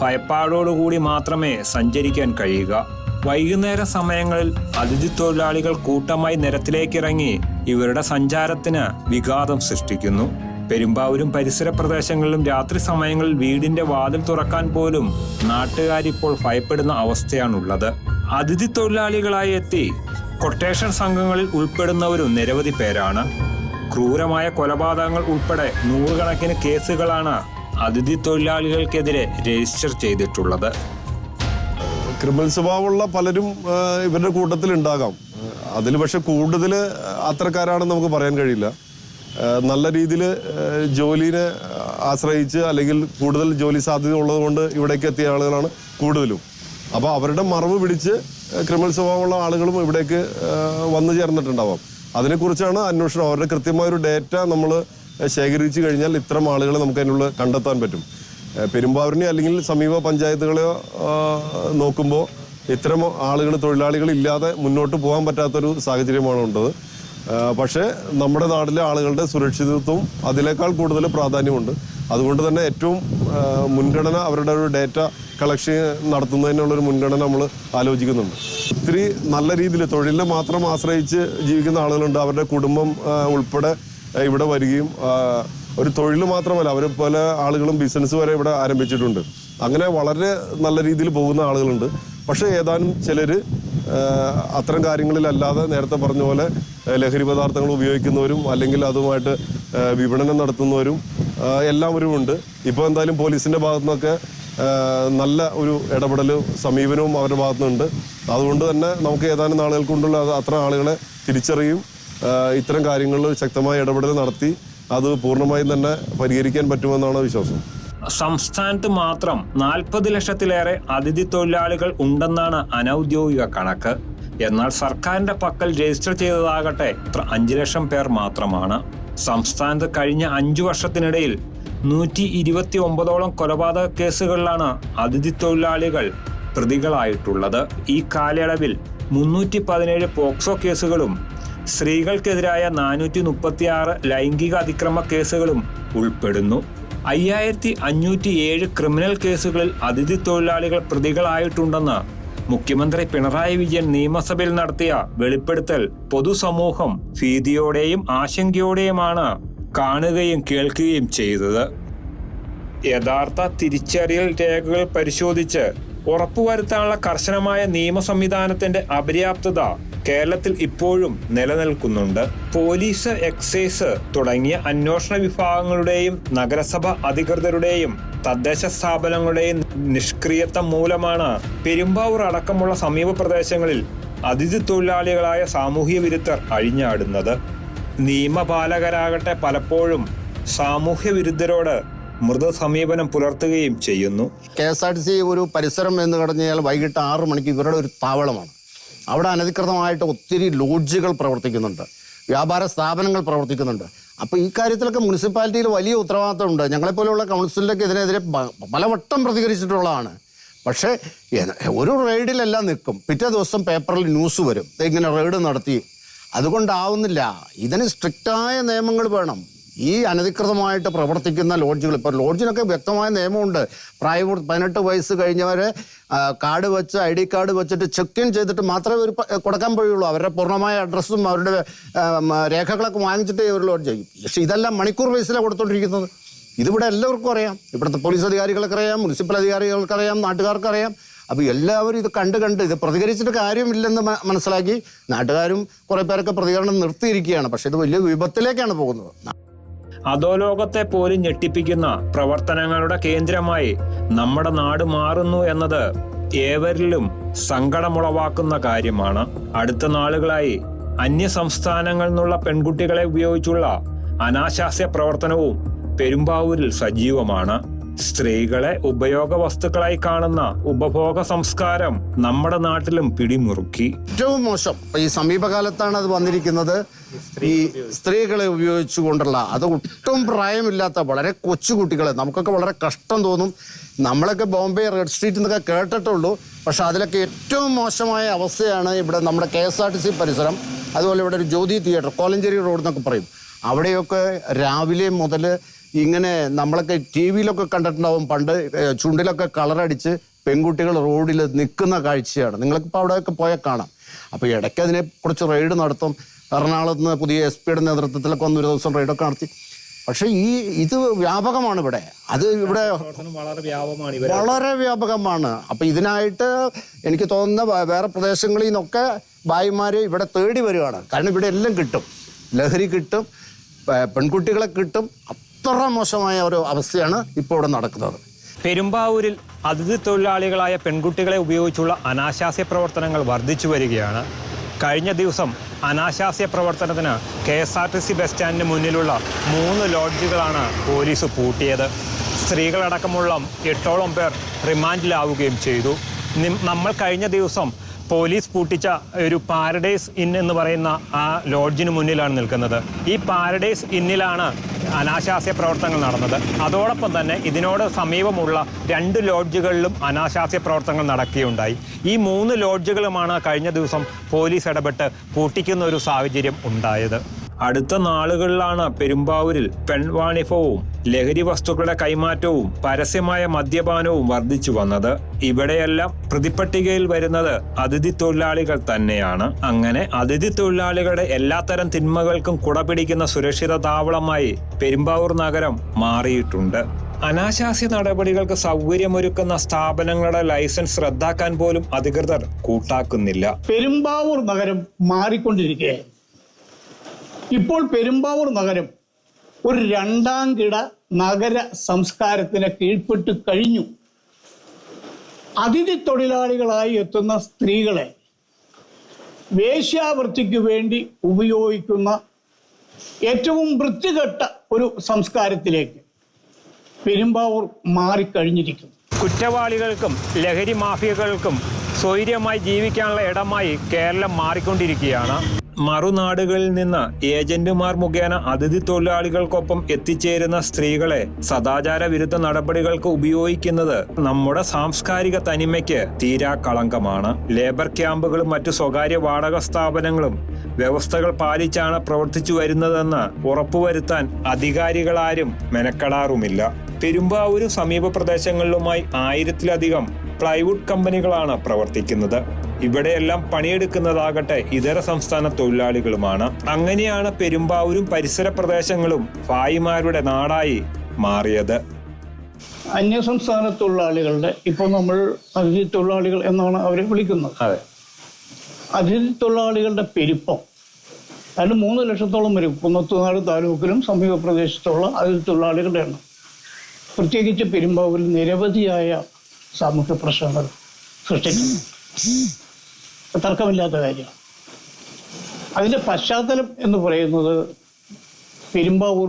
ഭയപ്പാടോടുകൂടി മാത്രമേ സഞ്ചരിക്കാൻ കഴിയുക. വൈകുന്നേര സമയങ്ങളിൽ അതിഥി തൊഴിലാളികൾ കൂട്ടമായി നിരത്തിലേക്കിറങ്ങി ഇവരുടെ സഞ്ചാരത്തിന് വിഘാതം സൃഷ്ടിക്കുന്നു. പെരുമ്പാവൂരും പരിസര പ്രദേശങ്ങളിലും രാത്രി സമയങ്ങളിൽ വീടിന്റെ വാതിൽ തുറക്കാൻ പോലും നാട്ടുകാരിപ്പോൾ ഭയപ്പെടുന്ന അവസ്ഥയാണുള്ളത്. അതിഥി തൊഴിലാളികളായി എത്തി കൊട്ടേഷൻ സംഘങ്ങളിൽ ഉൾപ്പെടുന്നവരും നിരവധി പേരാണ്. ക്രൂരമായ കൊലപാതകങ്ങൾ ഉൾപ്പെടെ നൂറുകണക്കിന് കേസുകളാണ് അതിഥി തൊഴിലാളികൾക്കെതിരെ രജിസ്റ്റർ ചെയ്തിട്ടുള്ളത്. ക്രിമിനൽ സ്വഭാവമുള്ള പലരും ഇവരുടെ കൂട്ടത്തിൽ ഉണ്ടാകാം അതിൽ പക്ഷെ കൂടുതൽ അത്തരക്കാരാണെന്ന് നമുക്ക് പറയാൻ കഴിയില്ല. നല്ല രീതിയിൽ ജോലിനെ ആശ്രയിച്ച് അല്ലെങ്കിൽ കൂടുതൽ ജോലി സാധ്യത ഉള്ളതുകൊണ്ട് ഇവിടേക്ക് എത്തിയ ആളുകളാണ് കൂടുതലും. അപ്പോൾ അവരുടെ മറവ് പിടിച്ച് ക്രിമിനൽ സ്വഭാവമുള്ള ആളുകളും ഇവിടേക്ക് വന്നു ചേർന്നിട്ടുണ്ടാവാം. അതിനെക്കുറിച്ചാണ് അന്വേഷണം. അവരുടെ കൃത്യമായ ഒരു ഡേറ്റ നമ്മൾ ശേഖരിച്ചു കഴിഞ്ഞാൽ ഇത്തരം ആളുകളെ നമുക്ക് അതിനുള്ള കണ്ടെത്താൻ പറ്റും. പെരുമ്പാവൂരിനെ അല്ലെങ്കിൽ സമീപ പഞ്ചായത്തുകളെയോ നോക്കുമ്പോൾ ഇത്തരം ആളുകൾ തൊഴിലാളികൾ ഇല്ലാതെ മുന്നോട്ട് പോകാൻ പറ്റാത്തൊരു സാഹചര്യമാണ് ഏഹ് പക്ഷേ നമ്മുടെ നാട്ടിലെ ആളുകളുടെ സുരക്ഷിതത്വം അതിനേക്കാൾ കൂടുതൽ പ്രാധാന്യമുണ്ട്. അതുകൊണ്ട് തന്നെ ഏറ്റവും മുൻഗണന അവരുടെ ഒരു ഡേറ്റ കളക്ഷൻ നടത്തുന്നതിനുള്ളൊരു മുൻഗണന നമ്മൾ ആലോചിക്കുന്നുണ്ട്. ഒത്തിരി നല്ല രീതിയിൽ തൊഴിലിനെ മാത്രം ആശ്രയിച്ച് ജീവിക്കുന്ന ആളുകളുണ്ട്. അവരുടെ കുടുംബം ഉൾപ്പെടെ ഇവിടെ വരികയും ഒരു തൊഴിൽ മാത്രമല്ല അവർ പല ആളുകളും ബിസിനസ് വരെ ഇവിടെ ആരംഭിച്ചിട്ടുണ്ട്. അങ്ങനെ വളരെ നല്ല രീതിയിൽ പോകുന്ന ആളുകളുണ്ട്. പക്ഷേ ഏതാനും ചിലർ അത്തരം കാര്യങ്ങളിലല്ലാതെ നേരത്തെ പറഞ്ഞ പോലെ ലഹരി പദാർത്ഥങ്ങൾ ഉപയോഗിക്കുന്നവരും അല്ലെങ്കിൽ അതുമായിട്ട് വിപണനം നടത്തുന്നവരും എല്ലാവരുമുണ്ട് ഇപ്പോൾ എന്തായാലും പോലീസിന്റെ ഭാഗത്തു നിന്നൊക്കെ നല്ല ഒരു ഇടപെടലും സമീപനവും അവരുടെ ഭാഗത്തുനിന്നുണ്ട്. അതുകൊണ്ട് തന്നെ നമുക്ക് ഏതാനും നാളുകൾ കൊണ്ടുള്ള അത്ര ആളുകളെ തിരിച്ചറിയും ഇത്തരം കാര്യങ്ങളിൽ ശക്തമായ ഇടപെടൽ നടത്തി അത് പൂർണമായും തന്നെ പരിഹരിക്കാൻ പറ്റുമെന്നാണ് വിശ്വാസം. സംസ്ഥാനത്ത് മാത്രം നാൽപ്പത് ലക്ഷത്തിലേറെ അതിഥി തൊഴിലാളികൾ ഉണ്ടെന്നാണ് അനൌദ്യോഗിക കണക്ക്. എന്നാൽ സർക്കാരിന്റെ പക്കൽ രജിസ്റ്റർ ചെയ്തതാകട്ടെ അഞ്ച് ലക്ഷം പേർ മാത്രമാണ്. സംസ്ഥാനത്ത് കഴിഞ്ഞ അഞ്ചു വർഷത്തിനിടയിൽ നൂറ്റി ഇരുപത്തി ഒമ്പതോളം കൊലപാതക കേസുകളിലാണ് അതിഥി തൊഴിലാളികൾ പ്രതികളായിട്ടുള്ളത്. ഈ കാലയളവിൽ മുന്നൂറ്റി പതിനേഴ് പോക്സോ കേസുകളും സ്ത്രീകൾക്കെതിരായ നാനൂറ്റി മുപ്പത്തിയാറ് ലൈംഗിക അതിക്രമ കേസുകളും ഉൾപ്പെടുന്നു. അയ്യായിരത്തി അഞ്ഞൂറ്റി ഏഴ് ക്രിമിനൽ കേസുകളിൽ അതിഥി തൊഴിലാളികൾ പ്രതികളായിട്ടുണ്ടെന്ന് മുഖ്യമന്ത്രി പിണറായി വിജയൻ നിയമസഭയിൽ നടത്തിയ വെളിപ്പെടുത്തൽ പൊതുസമൂഹം ഭീതിയോടെയും ആശങ്കയോടെയുമാണ് കാണുകയും കേൾക്കുകയും ചെയ്തത്. യഥാർത്ഥ തിരിച്ചറിയൽ രേഖകൾ പരിശോധിച്ച് ഉറപ്പുവരുത്താനുള്ള കർശനമായ നിയമ സംവിധാനത്തിന്റെ അപര്യാപ്തത കേരളത്തിൽ ഇപ്പോഴും നിലനിൽക്കുന്നുണ്ട്. പോലീസ് എക്സൈസ് തുടങ്ങിയ അന്വേഷണ വിഭാഗങ്ങളുടെയും നഗരസഭ അധികൃതരുടെയും തദ്ദേശ സ്ഥാപനങ്ങളുടെയും നിഷ്ക്രിയത്വം മൂലമാണ് പെരുമ്പാവൂർ അടക്കമുള്ള സമീപ പ്രദേശങ്ങളിൽ അതിഥി തൊഴിലാളികളായ സാമൂഹ്യ വിരുദ്ധർ അഴിഞ്ഞാടുന്നത്. നിയമപാലകരാകട്ടെ പലപ്പോഴും സാമൂഹ്യ വിരുദ്ധരോട് മൃദു സമീപനം പുലർത്തുകയും ചെയ്യുന്നു. K S R T C ഒരു പരിസരം എന്ന് കഴിഞ്ഞാൽ വൈകിട്ട് ആറ് മണിക്ക് ഇവരുടെ ഒരു താവളമാണ്. അവിടെ അനധികൃതമായിട്ട് ഒത്തിരി ലോഡ്ജുകൾ പ്രവർത്തിക്കുന്നുണ്ട്. വ്യാപാര സ്ഥാപനങ്ങൾ പ്രവർത്തിക്കുന്നുണ്ട്. അപ്പോൾ ഈ കാര്യത്തിലൊക്കെ മുനിസിപ്പാലിറ്റിയിൽ വലിയ ഉത്തരവാദിത്തമുണ്ട്. ഞങ്ങളെപ്പോലെയുള്ള കൗൺസിലൊക്കെ ഇതിനെതിരെ പലവട്ടം പ്രതികരിച്ചിട്ടുള്ളതാണ്. പക്ഷേ ഒരു റെയ്ഡിലെല്ലാം നിൽക്കും. പിറ്റേ ദിവസം പേപ്പറിൽ ന്യൂസ് വരും. ഇങ്ങനെ റെയ്ഡ് നടത്തി? അതുകൊണ്ടാവുന്നില്ല. ഇതിന് സ്ട്രിക്റ്റായ നിയമങ്ങൾ വേണം. ഈ അനധികൃതമായിട്ട് പ്രവർത്തിക്കുന്ന ലോഡ്ജുകൾ ഇപ്പോൾ ലോഡ്ജിനൊക്കെ വ്യക്തമായ നിയമമുണ്ട്. പ്രായം പതിനെട്ട് വയസ്സ് കഴിഞ്ഞവരെ കാർഡ് വെച്ച് ഐ ഡി കാർഡ് വെച്ചിട്ട് ചെക്ക് ഇൻ ചെയ്തിട്ട് മാത്രമേ ഒരു കൊടുക്കാൻ കഴിയുള്ളൂ അവരുടെ പൂർണമായ അഡ്രസ്സും അവരുടെ രേഖകളൊക്കെ വാങ്ങിച്ചിട്ടേ ഒരു ലോഡ്ജ് ചെയ്യും പക്ഷേ ഇതെല്ലാം മണിക്കൂർ വയസ്സിലാണ് കൊടുത്തോണ്ടിരിക്കുന്നത്. ഇതിവിടെ എല്ലാവർക്കും അറിയാം. ഇവിടുത്തെ പോലീസ് അധികാരികൾക്ക് അറിയാം മുനിസിപ്പൽ അധികാരികൾക്ക് അറിയാം നാട്ടുകാർക്ക് അറിയാം. അപ്പോൾ എല്ലാവരും ഇത് കണ്ട് കണ്ട് ഇത് പ്രതികരിച്ചിട്ട് കാര്യമില്ലെന്ന് മനസ്സിലാക്കി നാട്ടുകാരും കുറേ പേരൊക്കെ പ്രതികരണം നിർത്തിയിരിക്കുകയാണ്. പക്ഷേ ഇത് വലിയ വിപത്തിലേക്കാണ് പോകുന്നത്. അധോലോകത്തെ പോലും ഞെട്ടിപ്പിക്കുന്ന പ്രവർത്തനങ്ങളുടെ കേന്ദ്രമായി നമ്മുടെ നാട് മാറുന്നു എന്നത് ഏവരിലും സങ്കടമുളവാക്കുന്ന കാര്യമാണ്. അടുത്ത നാളുകളായി അന്യ സംസ്ഥാനങ്ങളിൽ നിന്നുള്ള പെൺകുട്ടികളെ ഉപയോഗിച്ചുള്ള അനാശാസ്യ പ്രവർത്തനവും പെരുമ്പാവൂരിൽ സജീവമാണ്. സ്ത്രീകളെ ഉപയോഗ വസ്തുക്കളായി കാണുന്ന ഉപഭോഗ സംസ്കാരം നമ്മുടെ നാട്ടിലും പിടിമുറുക്കി. ഏറ്റവും മോശം. ഈ സമീപകാലത്താണ് അത് വന്നിരിക്കുന്നത്. ഈ സ്ത്രീകളെ ഉപയോഗിച്ചുകൊണ്ടുള്ള അത് ഒട്ടും പ്രായമില്ലാത്ത വളരെ കൊച്ചുകുട്ടികളെ നമുക്കൊക്കെ വളരെ കഷ്ടം തോന്നും. നമ്മളൊക്കെ ബോംബെ റെഡ് സ്ട്രീറ്റ് എന്നൊക്കെ കേട്ടിട്ടുള്ളൂ. പക്ഷെ അതിലൊക്കെ ഏറ്റവും മോശമായ അവസ്ഥയാണ് ഇവിടെ നമ്മുടെ K S R T C പരിസരം. അതുപോലെ ഇവിടെ ഒരു ജ്യോതി തിയേറ്റർ കോലഞ്ചേരി റോഡ് എന്നൊക്കെ പറയും. അവിടെയൊക്കെ രാവിലെ മുതൽ ഇങ്ങനെ നമ്മളൊക്കെ ടി വിയിലൊക്കെ കണ്ടിട്ടുണ്ടാവും. പണ്ട് ചുണ്ടിലൊക്കെ കളറടിച്ച് പെൺകുട്ടികൾ റോഡിൽ നിൽക്കുന്ന കാഴ്ചയാണ്. നിങ്ങൾക്കിപ്പോൾ അവിടെയൊക്കെ പോയാൽ കാണാം. അപ്പോൾ ഇടയ്ക്ക് അതിനെ കുറച്ച് റെയ്ഡ് നടത്തും. എറണാകുളത്ത് നിന്ന് പുതിയ എസ് പിയുടെ നേതൃത്വത്തിലൊക്കെ വന്നൊരു ഒരു ദിവസം റെയ്ഡൊക്കെ നടത്തി. പക്ഷേ ഈ ഇത് വ്യാപകമാണ് ഇവിടെ. അത് ഇവിടെ വളരെ വ്യാപകമാണ് അപ്പം ഇതിനായിട്ട് എനിക്ക് തോന്നുന്ന വേറെ പ്രദേശങ്ങളിൽ നിന്നൊക്കെ ഭായിമാർ ഇവിടെ തേടി വരികയാണ്. കാരണം ഇവിടെ എല്ലാം കിട്ടും. ലഹരി കിട്ടും. പെൺകുട്ടികളെ കിട്ടും. അത്ര മോശമായ ഒരു അവസ്ഥയാണ് ഇപ്പോൾ ഇവിടെ നടക്കുന്നത്. പെരുമ്പാവൂരിൽ അതിഥി തൊഴിലാളികളായ പെൺകുട്ടികളെ ഉപയോഗിച്ചുള്ള അനാശാസ്യ പ്രവർത്തനങ്ങൾ വർദ്ധിച്ചു വരികയാണ്. കഴിഞ്ഞ ദിവസം അനാശാസ്യ പ്രവർത്തനത്തിന് K S R T C bus സ്റ്റാൻഡിന് മുന്നിലുള്ള മൂന്ന് ലോഡ്ജുകളാണ് പോലീസ് പൂട്ടിയത്. സ്ത്രീകളടക്കമുള്ള എട്ടോളം പേർ റിമാൻഡിലാവുകയും ചെയ്തു. നമ്മൾ കഴിഞ്ഞ ദിവസം പോലീസ് പൂട്ടിച്ച ഒരു പാരഡൈസ് ഇൻ എന്ന് പറയുന്ന ആ ലോഡ്ജിന് മുന്നിലാണ് നിൽക്കുന്നത്. ഈ പാരഡൈസ് ഇന്നിലാണ് അനാശാസ്യ പ്രവർത്തനങ്ങൾ നടന്നത്. അതോടൊപ്പം തന്നെ ഇതിനോട് സമീപമുള്ള രണ്ട് ലോഡ്ജുകളിലും അനാശാസ്യ പ്രവർത്തനങ്ങൾ നടക്കുകയുണ്ടായി. ഈ മൂന്ന് ലോഡ്ജുകളുമാണ് കഴിഞ്ഞ ദിവസം പോലീസ് ഇടപെട്ട് പൂട്ടിക്കുന്ന ഒരു സാഹചര്യം ഉണ്ടായത്. അടുത്ത നാളുകളിലാണ് പെരുമ്പാവൂരിൽ പെൺവാണിഭവും ലഹരി വസ്തുക്കളുടെ കൈമാറ്റവും പരസ്യമായ മദ്യപാനവും വർദ്ധിച്ചു വന്നത്. ഇവിടെയെല്ലാം പ്രതിപ്പട്ടികയിൽ വരുന്നത് അതിഥി തൊഴിലാളികൾ തന്നെയാണ്. അങ്ങനെ അതിഥി തൊഴിലാളികളുടെ എല്ലാത്തരം തിന്മകൾക്കും കുടപിടിക്കുന്ന സുരക്ഷിത താവളമായി പെരുമ്പാവൂർ നഗരം മാറിയിട്ടുണ്ട്. അനാശാസ്യ നടപടികൾക്ക് സൗകര്യമൊരുക്കുന്ന സ്ഥാപനങ്ങളുടെ ലൈസൻസ് റദ്ദാക്കാൻ പോലും അധികൃതർ കൂട്ടാക്കുന്നില്ല. പെരുമ്പാവൂർ നഗരം മാറിക്കൊണ്ടിരിക്കുകയായിരുന്നു ഇപ്പോൾ പെരുമ്പാവൂർ നഗരം ഒരു രണ്ടാം കിട നഗര സംസ്കാരത്തിന് കീഴ്പ്പെട്ട് കഴിഞ്ഞു. അതിഥി തൊഴിലാളികളായി എത്തുന്ന സ്ത്രീകളെ വേശ്യാവൃത്തിക്ക് വേണ്ടി ഉപയോഗിക്കുന്ന ഏറ്റവും വൃത്തികെട്ട ഒരു സംസ്കാരത്തിലേക്ക് പെരുമ്പാവൂർ മാറിക്കഴിഞ്ഞിരിക്കുന്നു. കുറ്റവാളികൾക്കും ലഹരി മാഫിയകൾക്കും സ്വൈര്യമായി ജീവിക്കാനുള്ള ഇടമായി കേരളം മാറിക്കൊണ്ടിരിക്കുകയാണ്. മറുനാടുകളിൽ നിന്ന് ഏജന്റുമാർ മുഖേന അതിഥി തൊഴിലാളികൾക്കൊപ്പം എത്തിച്ചേരുന്ന സ്ത്രീകളെ സദാചാര വിരുദ്ധ നടപടികൾക്ക് ഉപയോഗിക്കുന്നത് നമ്മുടെ സാംസ്കാരിക തനിമയ്ക്ക് തീരാ കളങ്കമാണ്. ലേബർ ക്യാമ്പുകളും മറ്റു സ്വകാര്യ വാടക സ്ഥാപനങ്ങളും വ്യവസ്ഥകൾ പാലിച്ചാണ് പ്രവർത്തിച്ചു വരുന്നതെന്ന് ഉറപ്പുവരുത്താൻ അധികാരികളാരും മെനക്കെടാറുമില്ല. പെരുമ്പാവൂരും സമീപ പ്രദേശങ്ങളിലുമായി ആയിരത്തിലധികം പ്ലൈവുഡ് കമ്പനികളാണ് പ്രവർത്തിക്കുന്നത്. ഇവിടെയെല്ലാം പണിയെടുക്കുന്നതാകട്ടെ ഇതര സംസ്ഥാന തൊഴിലാളികളുമാണ്. അങ്ങനെയാണ് പെരുമ്പാവൂരും പരിസര പ്രദേശങ്ങളും ഭായിമാരുടെ നാടായി മാറിയത്. അന്യ സംസ്ഥാന തൊഴിലാളികളുടെ ഇപ്പോൾ നമ്മൾ അതിഥി തൊഴിലാളികൾ എന്നാണ് അവരെ വിളിക്കുന്നത്. അതെ. അതിഥി തൊഴിലാളികളുടെ പെരുപ്പം. അതിന് മൂന്ന് ലക്ഷത്തോളം വരും. കുന്നത്തുനാട് താലൂക്കിലും സമീപ പ്രദേശത്തുള്ള അതിഥി തൊഴിലാളികളുടെ എണ്ണം പ്രത്യേകിച്ച് പെരുമ്പാവൂരിൽ നിരവധിയായ സാമൂഹ്യ പ്രശ്നങ്ങൾ സൃഷ്ടിക്കുന്നു. തർക്കമില്ലാത്ത കാര്യമാണ് അതിന്റെ പശ്ചാത്തലം എന്ന് പറയുന്നത് പെരുമ്പാവൂർ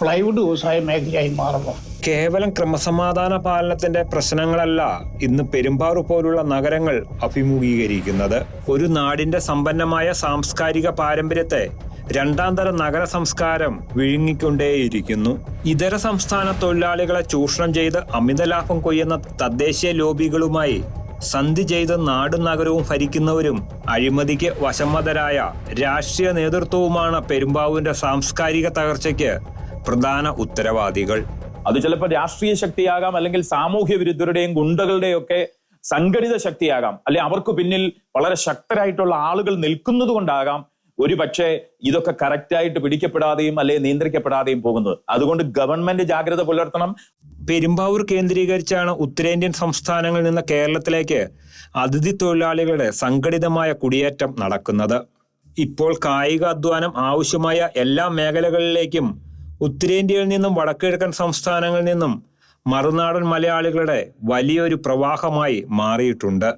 പ്ലൈവുഡ് വ്യവസായ മേഖലയായി മാറുന്നു. കേവലം ക്രമസമാധാന പാലനത്തിന്റെ പ്രശ്നങ്ങളല്ല ഇന്ന് പെരുമ്പാറു പോലുള്ള നഗരങ്ങൾ അഭിമുഖീകരിക്കുന്നത്. ഒരു നാടിന്റെ സമ്പന്നമായ സാംസ്കാരിക പാരമ്പര്യത്തെ രണ്ടാം തരം നഗര സംസ്കാരം വിഴുങ്ങിക്കൊണ്ടേയിരിക്കുന്നു. ഇതര സംസ്ഥാന തൊഴിലാളികളെ ചൂഷണം ചെയ്ത് അമിത ലാഭം കൊയ്യുന്ന തദ്ദേശീയ ലോബികളുമായി സന്ധി ചെയ്ത് നാടും നഗരവും ഭരിക്കുന്നവരും അഴിമതിക്ക് വശമ്മതരായ രാഷ്ട്രീയ നേതൃത്വവുമാണ് പെരുമ്പാവൂരിന്റെ സാംസ്കാരിക തകർച്ചയ്ക്ക് പ്രധാന ഉത്തരവാദികൾ. അത് ചിലപ്പോൾ രാഷ്ട്രീയ ശക്തിയാകാം അല്ലെങ്കിൽ സാമൂഹ്യ വിരുദ്ധരുടെയും ഗുണ്ടകളുടെയും ഒക്കെ സംഘടിത ശക്തിയാകാം. അല്ലെ അവർക്ക് പിന്നിൽ വളരെ ശക്തരായിട്ടുള്ള ആളുകൾ നിൽക്കുന്നത് കൊണ്ടാകാം ഒരു പക്ഷേ ഇതൊക്കെ കറക്റ്റായിട്ട് പിടിക്കപ്പെടാതെയും അല്ലെ നിയന്ത്രിക്കപ്പെടാതെയും പോകുന്നത്. അതുകൊണ്ട് ഗവൺമെന്റ് ജാഗ്രത പുലർത്തണം. പെരുമ്പാവൂർ കേന്ദ്രീകരിച്ചാണ് ഉത്തരേന്ത്യൻ സംസ്ഥാനങ്ങളിൽ നിന്ന് കേരളത്തിലേക്ക് അതിഥി തൊഴിലാളികളുടെ സംഘടിതമായ കുടിയേറ്റം നടക്കുന്നത്. ഇപ്പോൾ കായിക അധ്വാനം ആവശ്യമായ എല്ലാ മേഖലകളിലേക്കും ഉത്തരേന്ത്യയിൽ നിന്നും വടക്കിഴക്കൻ സംസ്ഥാനങ്ങളിൽ നിന്നും മറുനാടൻ മലയാളികളുടെ വലിയൊരു പ്രവാഹമായി മാറിയിട്ടുണ്ട്.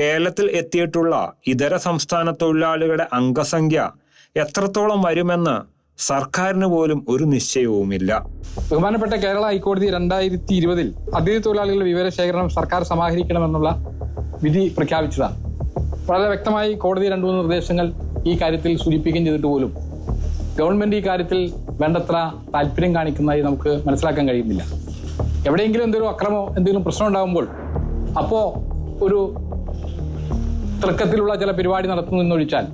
കേരളത്തിൽ എത്തിയിട്ടുള്ള ഇതര സംസ്ഥാന തൊഴിലാളികളുടെ അംഗസംഖ്യ എത്രത്തോളം വരുമെന്ന് സർക്കാരിന് പോലും ഒരു നിശ്ചയവുമില്ല. ബഹുമാനപ്പെട്ട കേരള ഹൈക്കോടതി രണ്ടായിരത്തി ഇരുപതിൽ അതിഥി തൊഴിലാളികളുടെ വിവരശേഖരണം സർക്കാർ സമാഹരിക്കണമെന്നുള്ള വിധി പ്രഖ്യാപിച്ചതാണ്. വളരെ വ്യക്തമായി കോടതി രണ്ടു മൂന്ന് നിർദ്ദേശങ്ങൾ ഈ കാര്യത്തിൽ സൂചിപ്പിക്കുകയും ചെയ്തിട്ട് പോലും ഗവൺമെന്റ് ഈ കാര്യത്തിൽ വേണ്ടത്ര താല്പര്യം കാണിക്കുന്നതായി നമുക്ക് മനസ്സിലാക്കാൻ കഴിയുന്നില്ല. എവിടെയെങ്കിലും എന്തെങ്കിലും അക്രമോ എന്തെങ്കിലും പ്രശ്നം ഉണ്ടാകുമ്പോൾ അപ്പോൾ ഒരു തർക്കത്തിലുള്ള ചില പരിപാടി നടത്തുന്നു എന്നൊഴിച്ചാൽ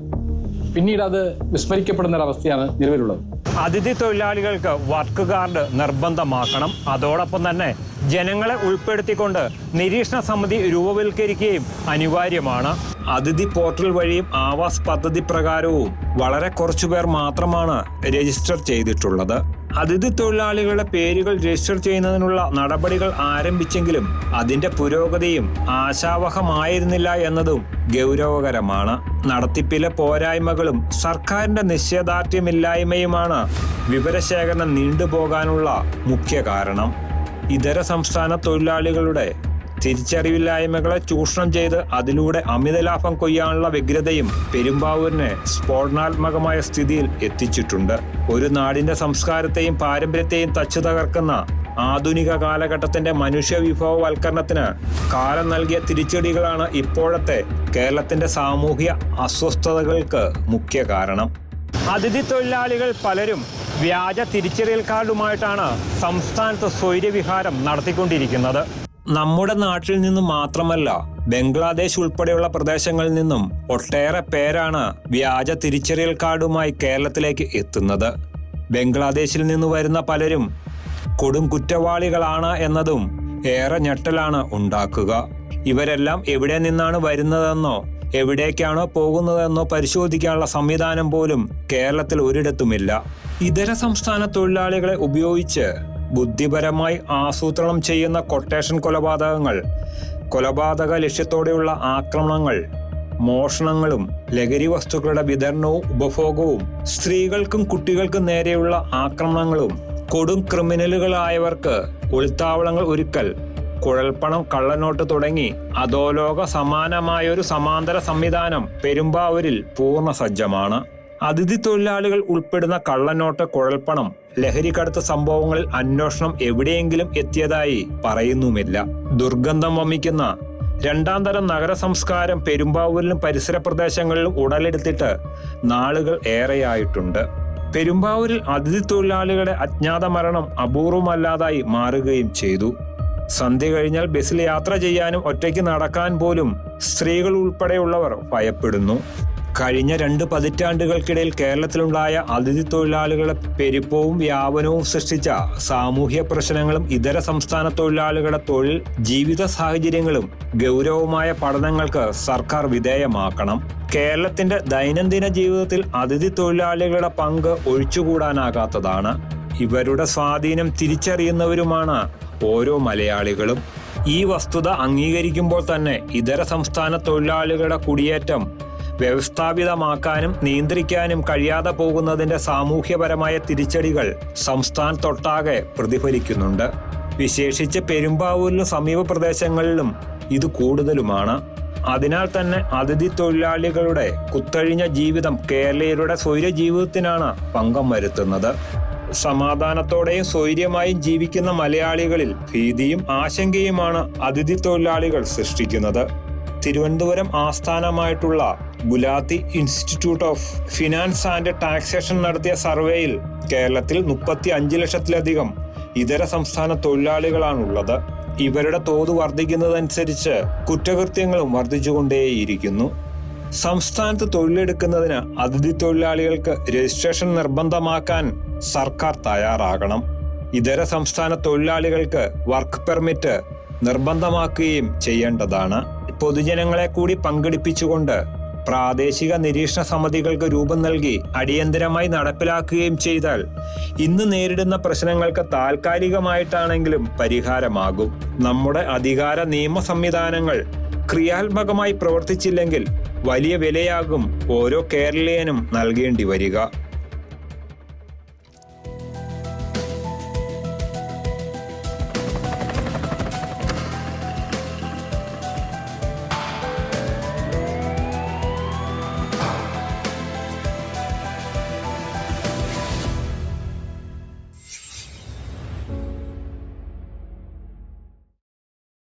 പിന്നീട് അത് വിസ്മരിക്കപ്പെടുന്ന ഒരവസ്ഥയാണ് അവസ്ഥയാണ് നിലവിലുള്ളത്. അതിഥി തൊഴിലാളികൾക്ക് വർക്ക് കാർഡ് നിർബന്ധമാക്കണം. അതോടൊപ്പം തന്നെ ജനങ്ങളെ ഉൾപ്പെടുത്തിക്കൊണ്ട് നിരീക്ഷണ സമിതി രൂപവൽക്കരിക്കുകയും അനിവാര്യമാണ്. അതിഥി പോർട്ടൽ വഴിയും ആവാസ് പദ്ധതി പ്രകാരവും വളരെ കുറച്ചുപേർ മാത്രമാണ് രജിസ്റ്റർ ചെയ്തിട്ടുള്ളത്. അതിഥി തൊഴിലാളികളുടെ പേരുകൾ രജിസ്റ്റർ ചെയ്യുന്നതിനുള്ള നടപടികൾ ആരംഭിച്ചെങ്കിലും അതിന്റെ പുരോഗതിയും ആശാവഹമായിരുന്നില്ല എന്നതും ഗൗരവകരമാണ്. നടത്തിപ്പിലെ പോരായ്മകളും സർക്കാരിന്റെ നിശ്ചയദാർഢ്യമില്ലായ്മയുമാണ് വിവരശേഖരണം നീണ്ടുപോകാനുള്ള മുഖ്യ കാരണം. ഇതര സംസ്ഥാന തൊഴിലാളികളുടെ തിരിച്ചറിവില്ലായ്മകളെ ചൂഷണം ചെയ്ത് അതിലൂടെ അമിത ലാഭം കൊയ്യാനുള്ള വ്യഗ്രതയും പെരുമ്പാവൂരിനെ സ്ഫോടനാത്മകമായ സ്ഥിതിയിൽ എത്തിച്ചിട്ടുണ്ട്. ഒരു നാടിന്റെ സംസ്കാരത്തെയും പാരമ്പര്യത്തെയും തച്ചു തകർക്കുന്ന ആധുനിക കാലഘട്ടത്തിന്റെ മനുഷ്യ വിഭവവൽക്കരണത്തിന് കാലം നൽകിയ തിരിച്ചടികളാണ് ഇപ്പോഴത്തെ കേരളത്തിന്റെ സാമൂഹ്യ അസ്വസ്ഥതകൾക്ക് മുഖ്യ കാരണം. അതിഥി തൊഴിലാളികൾ പലരും വ്യാജ തിരിച്ചറിയൽ കാർഡുമായിട്ടാണ് സംസ്ഥാനത്ത് സ്വൈര്യവിഹാരം നടത്തിക്കൊണ്ടിരിക്കുന്നത്. നമ്മുടെ നാട്ടിൽ നിന്നും മാത്രമല്ല ബംഗ്ലാദേശ് ഉൾപ്പെടെയുള്ള പ്രദേശങ്ങളിൽ നിന്നും ഒട്ടേറെ പേരാണ് വ്യാജ തിരിച്ചറിയൽ കാർഡുമായി കേരളത്തിലേക്ക് എത്തുന്നത്. ബംഗ്ലാദേശിൽ നിന്ന് വരുന്ന പലരും കൊടും കുറ്റവാളികളാണ് എന്നതും ഏറെ ഞെട്ടലാണ് ഉണ്ടാക്കുക. ഇവരെല്ലാം എവിടെ നിന്നാണ് വരുന്നതെന്നോ എവിടേക്കാണോ പോകുന്നതെന്നോ പരിശോധിക്കാനുള്ള സംവിധാനം പോലും കേരളത്തിൽ ഒരിടത്തുമില്ല. ഇതര സംസ്ഥാന തൊഴിലാളികളെ ഉപയോഗിച്ച് ബുദ്ധിപരമായി ആസൂത്രണം ചെയ്യുന്ന കൊട്ടേഷൻ കൊലപാതകങ്ങൾ കൊലപാതക ലക്ഷ്യത്തോടെയുള്ള ആക്രമണങ്ങൾ മോഷണങ്ങളും ലഹരി വസ്തുക്കളുടെ വിതരണവും ഉപഭോഗവും സ്ത്രീകൾക്കും കുട്ടികൾക്കും നേരെയുള്ള ആക്രമണങ്ങളും കൊടും ക്രിമിനലുകളായവർക്ക് ഒളിത്താവളങ്ങൾ ഒരുക്കൽ കുഴൽപ്പണം കള്ളനോട്ട് തുടങ്ങി അധോലോക സമാനമായൊരു സമാന്തര സംവിധാനം പെരുമ്പാവൂരിൽ പൂർണ സജ്ജമാണ്. അതിഥി തൊഴിലാളികൾ ഉൾപ്പെടുന്ന കള്ളനോട്ട കുഴൽപ്പണം ലഹരിക്കടത്ത് സംഭവങ്ങളിൽ അന്വേഷണം എവിടെയെങ്കിലും എത്തിയതായി പറയുന്നുമില്ല. ദുർഗന്ധം വമിക്കുന്ന രണ്ടാം തരം നഗര സംസ്കാരം പെരുമ്പാവൂരിലും പരിസര പ്രദേശങ്ങളിലും ഉടലെടുത്തിട്ട് നാളുകൾ ഏറെയായിട്ടുണ്ട്. പെരുമ്പാവൂരിൽ അതിഥി തൊഴിലാളികളുടെ അജ്ഞാത മരണം അപൂർവമല്ലാതായി മാറുകയും ചെയ്തു. സന്ധ്യ കഴിഞ്ഞാൽ ബസ്സിൽ യാത്ര ചെയ്യാനും ഒറ്റയ്ക്ക് നടക്കാൻ പോലും സ്ത്രീകൾ ഉൾപ്പെടെയുള്ളവർ ഭയപ്പെടുന്നു. കഴിഞ്ഞ രണ്ട് പതിറ്റാണ്ടുകൾക്കിടയിൽ കേരളത്തിലുണ്ടായ അതിഥി തൊഴിലാളികളുടെ പെരുപ്പവും വ്യാപനവും സൃഷ്ടിച്ച സാമൂഹ്യ പ്രശ്നങ്ങളും ഇതര സംസ്ഥാന തൊഴിലാളികളുടെ തൊഴിൽ ജീവിത സാഹചര്യങ്ങളും ഗൗരവമായ പഠനങ്ങൾക്ക് സർക്കാർ വിധേയമാക്കണം. കേരളത്തിന്റെ ദൈനംദിന ജീവിതത്തിൽ അതിഥി തൊഴിലാളികളുടെ പങ്ക് ഒഴിച്ചുകൂടാനാകാത്തതാണ്. ഇവരുടെ സ്വാധീനം തിരിച്ചറിയുന്നവരുമാണ് ഓരോ മലയാളികളും. ഈ വസ്തുത അംഗീകരിക്കുമ്പോൾ തന്നെ ഇതര സംസ്ഥാന തൊഴിലാളികളുടെ കുടിയേറ്റം വ്യവസ്ഥാപിതമാക്കാനും നിയന്ത്രിക്കാനും കഴിയാതെ പോകുന്നതിന്റെ സാമൂഹ്യപരമായ തിരിച്ചടികൾ സംസ്ഥാനത്തൊട്ടാകെ പ്രതിഫലിക്കുന്നുണ്ട്. വിശേഷിച്ച് പെരുമ്പാവൂരിലും സമീപ പ്രദേശങ്ങളിലും ഇത് കൂടുതലുമാണ്. അതിനാൽ തന്നെ അതിഥി തൊഴിലാളികളുടെ കുത്തഴിഞ്ഞ ജീവിതം കേരളീയരുടെ സ്വൈര ജീവിതത്തിനാണ് പങ്കം വരുത്തുന്നത്. സമാധാനത്തോടെയും സ്വൈര്യമായും ജീവിക്കുന്ന മലയാളികളിൽ ഭീതിയും ആശങ്കയുമാണ് അതിഥി തൊഴിലാളികൾ സൃഷ്ടിക്കുന്നത്. Thiruvananthapuram ആസ്ഥാനമായിട്ടുള്ള Gulati institute of finance and taxation നടത്തിയ സർവേയിൽ കേരളത്തിൽ മുപ്പത്തി അഞ്ച് ലക്ഷത്തിലധികം ഇതര സംസ്ഥാന തൊഴിലാളികളാണുള്ളത്. ഇവരുടെ തോത് വർദ്ധിക്കുന്നതനുസരിച്ച് കുറ്റകൃത്യങ്ങളും വർദ്ധിച്ചുകൊണ്ടേയിരിക്കുന്നു. സംസ്ഥാനത്ത് തൊഴിലെടുക്കുന്നതിന് അതിഥി തൊഴിലാളികൾക്ക് രജിസ്ട്രേഷൻ നിർബന്ധമാക്കാൻ സർക്കാർ തയ്യാറാകണം. ഇതര സംസ്ഥാന തൊഴിലാളികൾക്ക് വർക്ക് പെർമിറ്റ് നിർബന്ധമാക്കുകയും ചെയ്യേണ്ടതാണ്. പൊതുജനങ്ങളെ കൂടി പങ്കെടുപ്പിച്ചുകൊണ്ട് പ്രാദേശിക നിരീക്ഷണ സമിതികൾക്ക് രൂപം നൽകി അടിയന്തരമായി നടപ്പിലാക്കുകയും ചെയ്താൽ ഇന്ന് നേരിടുന്ന പ്രശ്നങ്ങൾക്ക് താൽക്കാലികമായിട്ടാണെങ്കിലും പരിഹാരമാകും. നമ്മുടെ അധികാര നിയമ സംവിധാനങ്ങൾ ക്രിയാത്മകമായി പ്രവർത്തിച്ചില്ലെങ്കിൽ വലിയ വിലയാകും ഓരോ കേരളീയനും നൽകേണ്ടി വരിക.